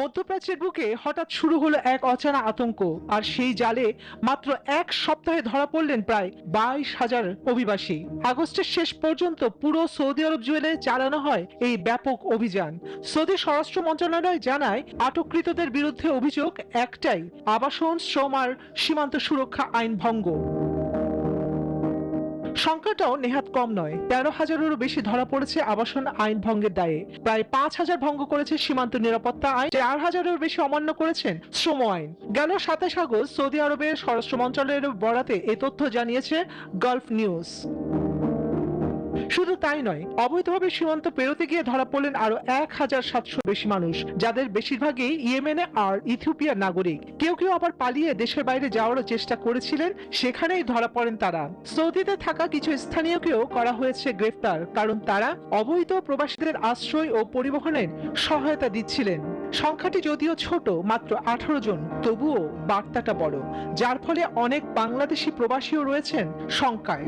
মধ্যপ্রাচ্যের বুকে হঠাৎ শুরু হলো এক অচেনা আতঙ্ক, আর সেই জালে মাত্র এক সপ্তাহে ধরা পড়লেন প্রায় বাইশ হাজার অভিবাসী। আগস্টের শেষ পর্যন্ত পুরো সৌদি আরব জুয়েলে চালানো হয় এই ব্যাপক অভিযান। সৌদি স্বরাষ্ট্র মন্ত্রণালয় জানায়, আটককৃতদের বিরুদ্ধে অভিযোগ একটাই, আবাসন, শ্রম আর সীমান্ত সুরক্ষা আইন ভঙ্গ। সংখ্যাটাও নেহাত কম নয়। তেরো হাজারেরও বেশি ধরা পড়েছে আবাসন আইন ভঙ্গের দায়ে। প্রায় পাঁচ হাজার ভঙ্গ করেছে সীমান্ত নিরাপত্তা আইন। চার হাজারেরও বেশি অমান্য করেছেন শ্রম আইন। গেল সাতাশ আগস্ট সৌদি আরবের স্বরাষ্ট্র মন্ত্রণালয়ের বরাতে এ তথ্য জানিয়েছে গালফ নিউজ। শুধু তাই নয়, অবৈধভাবে সীমান্ত পেরোতে গিয়ে ধরা পড়লেন আরও এক হাজার সাতশো বেশি মানুষ, যাদের বেশিরভাগই ইয়েমেনে আর ইথিওপিয়ার নাগরিক। কেউ কেউ আবার পালিয়ে দেশের বাইরে যাওয়ারও চেষ্টা করেছিলেন, সেখানেই ধরা পড়েন তারা। সৌদিতে থাকা কিছু স্থানীয়কেও করা হয়েছে গ্রেফতার, কারণ তারা অবৈধ প্রবাসীদের আশ্রয় ও পরিবহনের সহায়তা দিচ্ছিলেন। সংখ্যাটি যদিও ছোট, মাত্র আঠারো জন, তবুও বার্তাটা বড়, যার ফলে অনেক বাংলাদেশি প্রবাসীও রয়েছেন শঙ্কায়।